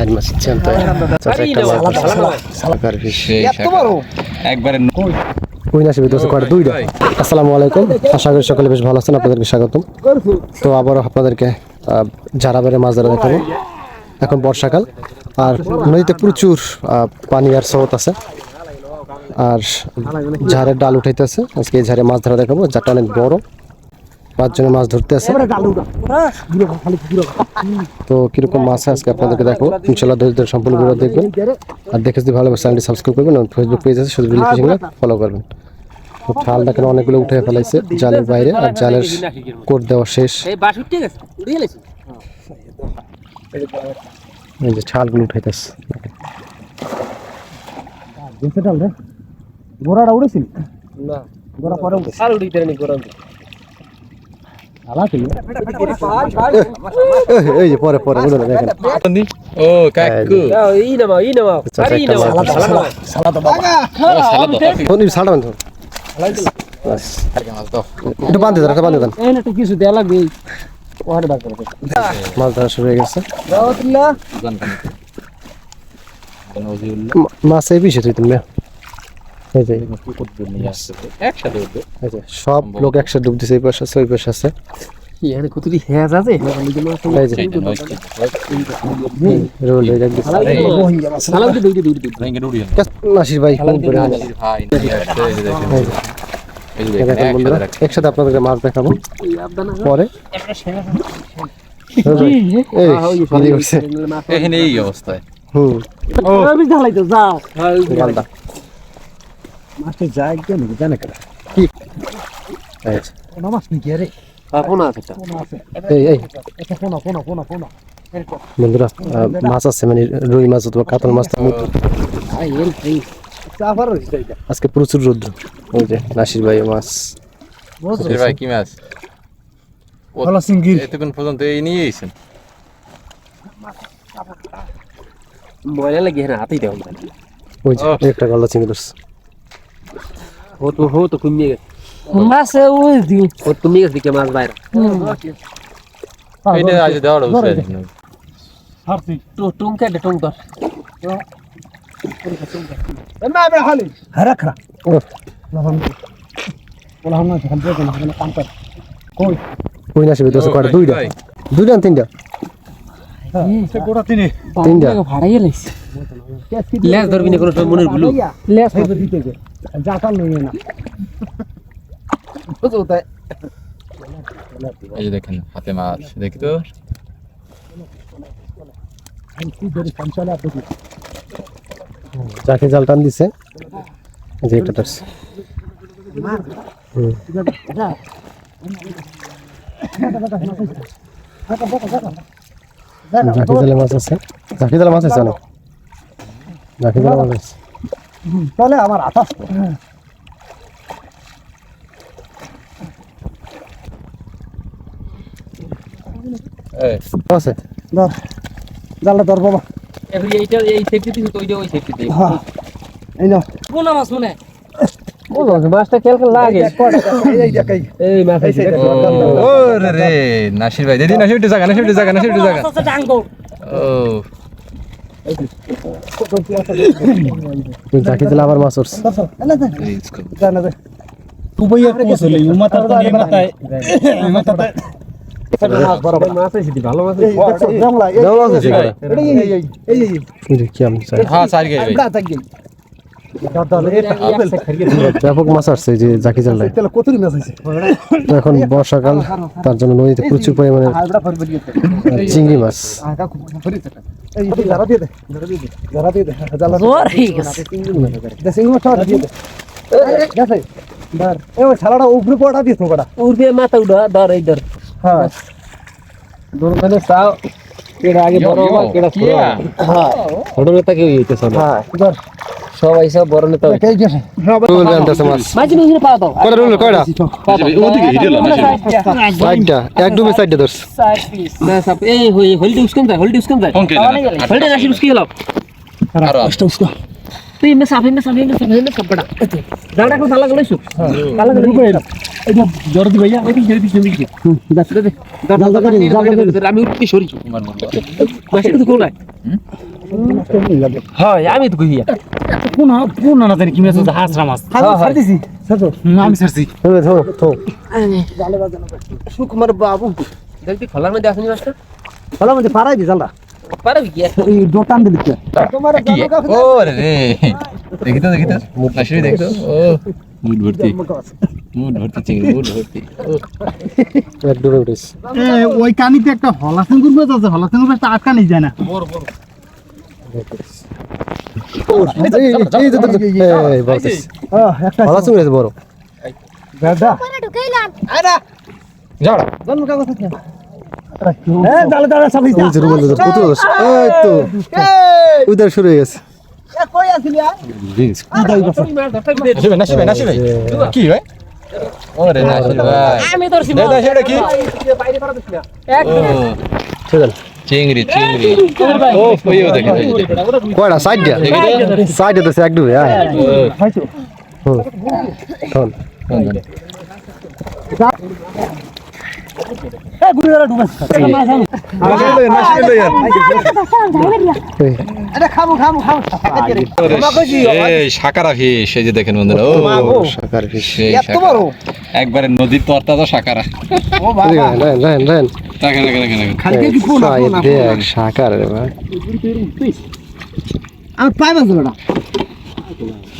আর মাছ জ্যান্ত চাচা একটা মাছ সালাকার ফিশ একবারে দুইটা। আসসালামু আলাইকুম। আশা করি সকলে বেশ ভালো আছেন আপনাদেরকে স্বাগতম। তো আবারও আপনাদেরকে যারা বেড়ে মাছ ধরা দেখাবো। এখন বর্ষাকাল আর নদীতে প্রচুর পানি আর স্রোত আছে। আর ঝাড়ের ডাল উঠাইতেছে। আজকে এই ঝাড়ে মাছ ধরা দেখাবো। যাটা অনেক বড়। পাঁচজনে মাছ ধরতে আছে তো কীরকম মাছ আছে আজকে আপনাদেরকে দেখো ইনশাল্লাহ ধৈর্য ধরে সম্পূর্ণ ভিডিও দেখবেন। আর দেখে যদি ভালো চ্যানেলটি সাবস্ক্রাইব করবেন আর ফেসবুক পেজ আছে রিল ফিশিং ফলো করবেন। তো খাল দেখেন অনেকগুলো উঠে ফেলাইছে জালের বাইরে আর জালের কোট দেওয়া শেষ। এই যে ছালগুলো উঠাইতেছে গোড়াটা উড়েছিল? না। গোড়া পরে উঠেছে আর উড়িয়ে দেয়নি গরম আলা ছিল এই- এই যে পরে পরে বুঝলো দেখেন ও কাকু ই নামাও ই নামাও আচ্ছা, আরে ই একটা নামাও মাছ। সালা সালা তো বাবা এই করে মাছ ধরা শুরু গেছে মাছ এই বিষয় তুই তুমি এই যে একসাথে উঠবে এই যে সব লোক একসাথে ডুব দিছে এই পাশে আছে ওই পাশে আছে এখানে কতটি হেজ আছে এই যে রোল হয়ে যাক সালাম তো দুইটি দুইটি দুইটি নাসির ভাই ফোন করে আনে। এই যে দেখেন বন্ধুরা একসাথে আপনাদেরকে মাছ দেখাবো এই পরে এই অবস্থায় হুম আমি ঢালাই তো যাও মাস্টার যায় কেন জানে কেন যে, কোন মাছ নাকি আরে? আছে একটা আছে। এই এই। এটা কোন কোন কোন কোন বন্ধুরা মাছ আছে মানে রুই মাছ অথবা কাতল মাছ আজকে প্রচুর রৌদ্র। ওই যে নাসির ভাই মাছ। ভাই কি মাছ? এতক্ষণ পর্যন্ত এই নিয়ে এসেছেন ময়লা লাগে হাতেই দেও ওই যে একটা গলা চিংড়ি ধরছে। ও তো হো তো কুমিয়ে গেছে মাছে ওই দিও ও তুমি গেছে দিকে মাছ বাইরে এইটা আজ দেওয়ার অবস্থায় হারতি টু টুম কেটে টুম কর না বে হালি হরা খরা ও লহন বলা হামনা ঝাল দিয়ে কেন মানে কাম কর কই ওই নাসির ভাই দশ কয়টা দুইটা দুইটা না তিনটা সে গোড়া তিনি তিনটা ভাড়াই লাইছে লেজ ধরবি না কোনো সময় মনের ভুলু লেস হইবে দিতে গে জাকাল না। বুঝো তাই? এই যে দেখেন হাতে মাছ দেখি তো। যাকে জাল টান দিছে। যে এটা। জাকি জালে মাছ আছে। জাকি জালে মাছ আছে না চলে আমার এই। আছে ধর জালে ধর বাবা। এইটা এই সেফটি দিছি তো ওই সেফটি দিই হ্যাঁ এই নাও কোন মাছ মনে মাছটা খেল লাগে। এই মাছ ও রে রে নাসির ভাই দিদি নাসির জায়গা নাসির একটু জায়গা নাসির একটু জায়গা ও। জাকি জালে আবার মাছ উঠছে তো ব্যাপক মাছ আসছে যে জাকি জালে এখন বর্ষাকাল তার জন্য নদীতে প্রচুর পরিমাণে চিংড়ি মাছ। যারা দিয়ে দে যারা দিয়ে দে যারা দিয়ে দে জালা জোর হয়ে গেছে। দে সিং মাছ দিয়ে দে। গেছে ধর। এই ছালাটা উপরে পড়া দিস তোটা উড়বে মাথা উড়া ধর এই ধর। হ্যাঁ। দূর মানে চাও কেডা আগে বড় কেডা ছোট হ্যাঁ। ছোট নেতা কেউ হইতেছে? না হ্যাঁ ধর। সবাই সব বড় নেতা হইছে। কে গেছে। রুল ব্যান্ডাসে মাছ। মাছ। নিয়ে পাওয়া দাও কয়টা রুল কয়টা? ওদিকে হিটেল চারটা এক ডুবে চারটা ধরছে। সাইড পিস না সব এই হই হলদি উস্কান যায় হলদি উস্কান যায়। ফোন কে হলদি নাসি উস্কি গেল আরও আস্তে। উস্কো। তুই মেসা ফে মেসা ফে মেসা ফে মেসা বড়া দাঁড়া কো তালা গলাইছো? তালা গলাইছো? এই যে জর্দি ভাইয়া ওই দিকে দিকে দিকে দাস দে দে আমি উঠি সরি। বাসে তো কোলাই হয় আমি তো কইয়া। কোন কোন না জানি কি মেসে। হাসরা মাছ ছাড়। দিছি হুম, আমি ছাড়ছি। থো থো থো সুকুমার বাবু। দেখবি খলার মধ্যে আসনি মাছটা ভালো মধ্যে পারাই দি জালটা পারবি কি এই দোকান দিলি তোমার কি? ও রে রে। দেখি তো দেখি তো। দেখি তো। ও মুড ভর্তি। মুড ভর্তি চিংড়ি মুড ভর্তি। ওই কানিতে একটা হলাসিং করবে আছে হলাসিং একটা আটকা নিয়ে যায় না। এই এই বড় উদার শুরু হয়ে গেছে কি ভাই ও রে নাসির ভাই আমি তোর দে সেটা কি ঠিক আছে চিংড়ি চিংড়ি। ও কইও দেখি দেখি কয়টা? সাইড দিয়া সাইড দিতেছে এক ডুবে হ্যাঁ হুম। শোন একবারে নদীর তরতা তো সাকারা ও বাবা। রেন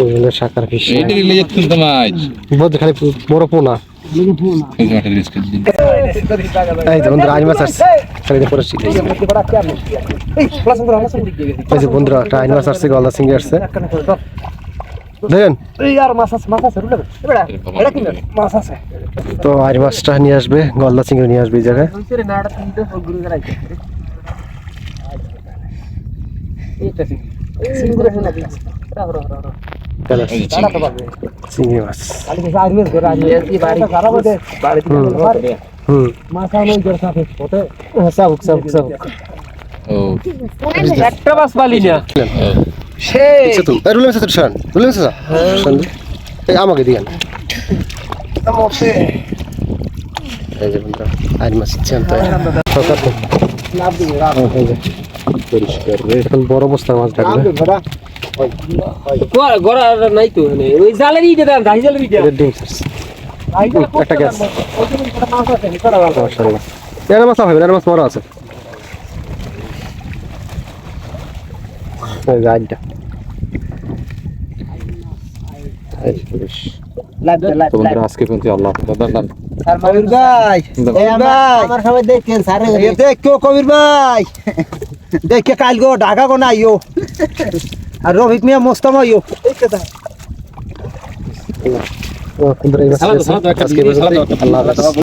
এগুলো শাকার ফিশ। এইটা নিয়ে যেত কিন্তু মাছ। বহুত খালি বড় পোনা। এই যে বন্ধুরা আইন মাছ আসছে। খালি পরে এই যে বন্ধুরা একটা আইন মাছ আসছে গলদা সিঙ্গি আসছে। দেখেন। আর মাছ আছে মাছ আছে রুলে এবারে এটা কি মাছ আছে তো আইন মাছটা নিয়ে আসবে গলদা সিঙ্গি নিয়ে আসবে এই জায়গায়। এইটা সিঙ্গুরে না একটা বাস পালি না আচ্ছা তো এই রুলে মাছ তো শান রুলে মাছ শান আমাকে দিয়েন বড় অবস্থার মাছ ডাকবে গড়া নাই তো মানে। ওই জালের ইটা দেন দাই জালের ইটা ডিম একটা গ্যাস। এর মাছ হবে এর মাছ বড় আছে। আজকে আল্লাহ দাদা নাম কবির ভাই এই ভাই আমার সবাই দেখেন সারে এ দেখো কবির ভাই। দেখে কাল গো ঢাকা গো নাইও আর রফিক মিয়া মোস্তাম আইও ও, বন্ধুরা, এই মাছ আজকে পর্যন্ত। আল্লাহ হাফেজ।